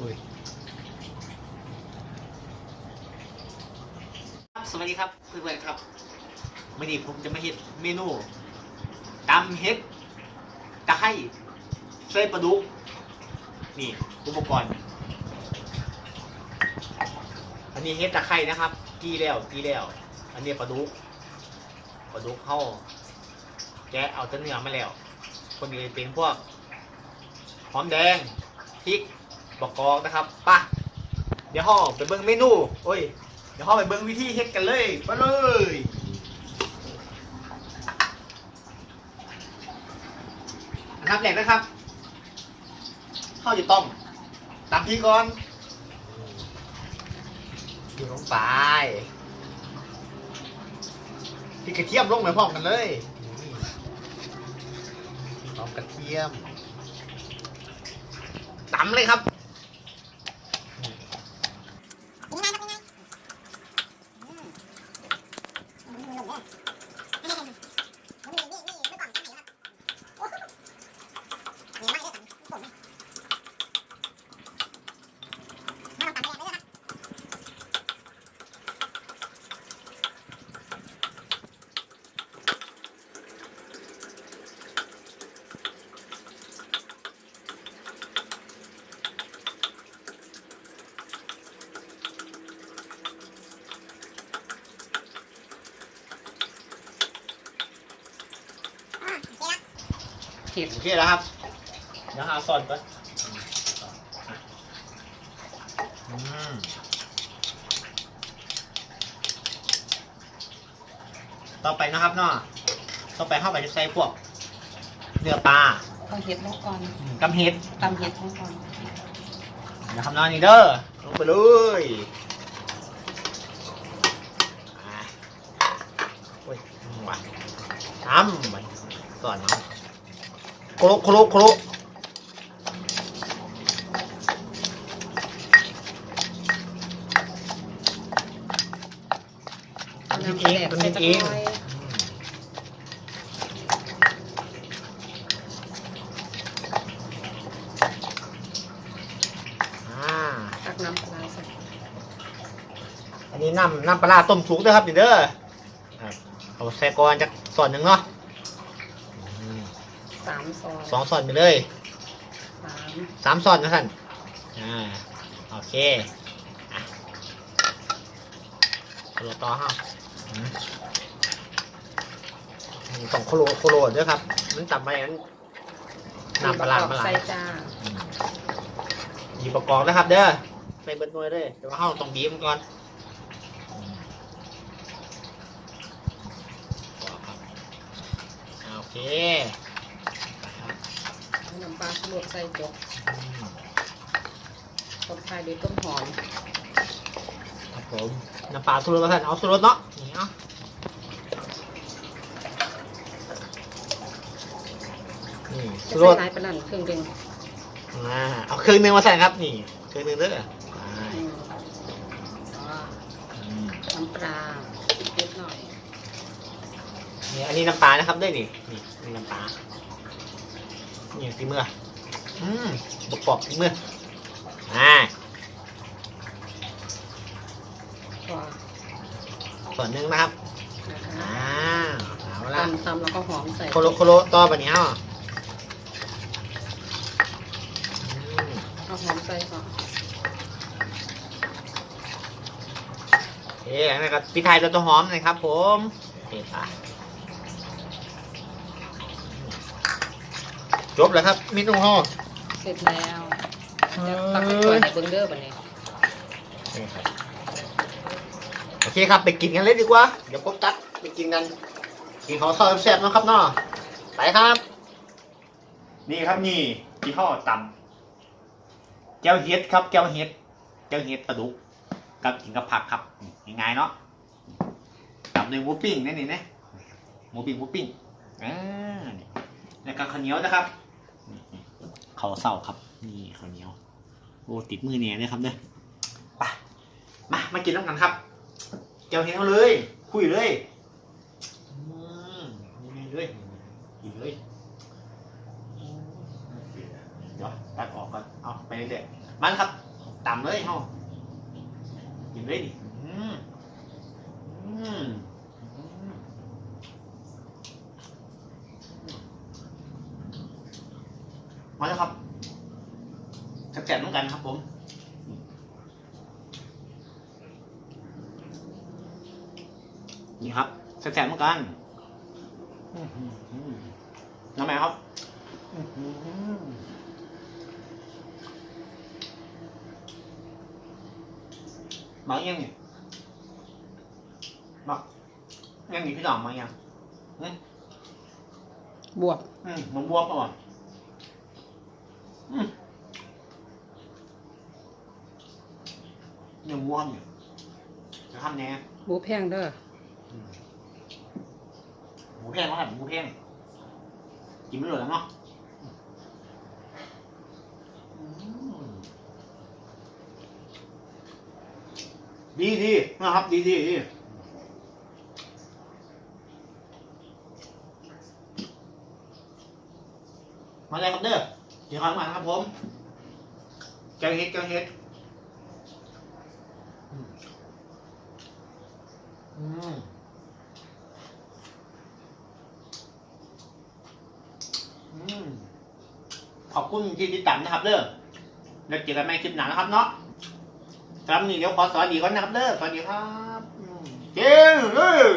อุ้ยครับสวัสดีครับเพื่อนๆครับวันนี้ผมจะมาเฮ็ดเมนูตำเฮ็ดตะไคร้ใส่ปลาดุกนี่อุปกรณ์ อันนี้เฮ็ดตะไคร้นะครับกี้แล้วกี้แล้ว อันนี้ปลาดุกปลาดุกเข้าแกะเอาแต้นเนื้อมาแล้ว คนนี้เป็นพวกหอมแดงพริก บกกอกนะครับป่ะเดี๋ยวห้องไปเบิ่งเมนูโอ้ยเดี๋ยวห้องไปเบิ่งวิธีเฮ็ดกันเลยไปเลยอันดับแรกนะครับข้าวจะต้มตำพริกก่อนอยู่ลงไปพริกกระเทียมลงไปพร้อมกันเลยพร้อมกระเทียมตำเลยครับ เห็ดโอเคแล้วครับเดี๋ยวหาซอนก่อนอืมต่อไปนะครับเนาะต่อไปเข้าไปจะใส่พวกเนื้อปลาเอาเห็ดลงก่อนกำเห็ดตำเห็ดลงก่อนนะครับเนาะนี่เด้อลงไปเลยอ่าโอ้ยว่ะทำมันก่อนเนาะ โคลุโคลุโคลุทำเองทำเองอ่าตักน้ำปลาใส่อันนี้น้ำน้ำปลาร้าต้มสุกนะครับนี่เด้อครับเอาใส่ก่อนจากส่วนหนึ่งเนาะอืม สามซองสองส่วนไปเลยสามสามส่วนนะท่านอ่าโอเคอะโคโลต่อฮะอืมนี่ต้องโคโลโคโลด้วยครับมันต่ำไปนั้นน้ำปลาร้าปลาร้าใส่จ้าหยิบประกอบนะครับ เด้อใส่เบิดหน่วยเลยเดี๋ยวเข้าตรงบีมก่อนโอเคเอาน้ำ ปลาสลดใส่จกต้มไทยด้วยต้นหอมครับผมน้ำปลาสุรสท่านเอาสุรสเนาะนี่เอานี่จะสุรใส่สหลายปานนั้นครึ่งหนึงอ่าเอาเครื่องหนึงมาใส่ครับนี่เครื่องหนึงเด้อไปอืมอ่าอืมน้ำปลาเล็กหน่อยนี่อันนี้น้ำปลานะครับด้วยนี่นี่นี่น้ำปลา นี่ตีเมื่ออืมบกปอกตีเมื่ออ่ากว่าส่วนหนึ่งนะครับนะคะอ่าเอาละตำตำแล้วก็หอมใส่โคโลโคโลต่อไปนี้เอาอืมเอาหอมใส่ก่อนโอเคแล้วก็พริกไทยตัวหอมหนะครับผมโอเคป่ะ จบแล้วครับเมนูห่อเสร็จแล้วจะตักใส่ถ้วยให้เบิ้งเด้อบัดนี้โอเคครับไปกินกันเลยดีกว่า เดี๋ยวพบตัดไปกินกันกินของซอยแซ่บๆเนาะครับเนาะไปครับ นี่ครับนี่ที่ห่อตำแก้วเห็ดครับแก้วเห็ดแก้วเห็ดปลาดุกกับกินกับผักครับนี่ง่ายๆเนาะตำด้วยหมูปิ้งนี่นี่นะหมูปิ้งหมูปิ้งอ่านี่แล้วก็ข้าวเหนียวนะครับนี่ ขาเศร้าครับ นี่ข้าวเหนียว โอ้ติดมือเนี่ยเลยครับเด้อไปมามากินน้ำกันครับเจียวเห็นเอาเลย คุยเลยอืมนี่เลยกินเลยเดี๋ยวตัดออกก่อนเอาไปเรื่อยๆมันครับต่ำเลยเฮากินเลยดิอืมอืมอืม มาแล้วครับแซ่บๆเหมือนกันครับผมนี่ครับแซ่บๆเหมือนกันอื้อหือน้ำแม่ครับอื้อหือมายังนี่มายังนี่พี่ดอมมายังบวบอืมมันบวมก่ อนอืมยังบวมอยู่จะทำแน่หมูแพงเด้อหมูแพงวะครับหมูแพงกินไม่หมดแล้วเนาะดีดีนะครับ ดีดีดีมาเลยครับเด้อ กินข้าวมานครับผมแกงเห็ดแกงเห็ดอืมอืมขอบคุณที่ติดตามนะครับเด้อแล้วเจอกันใหม่คลิปหน้านะครับเนาะสำหรับวันนี้เดี๋ยวขอสวัสดีก่อนนะครับเด้อสวัสดีครับเจ้เอ้ย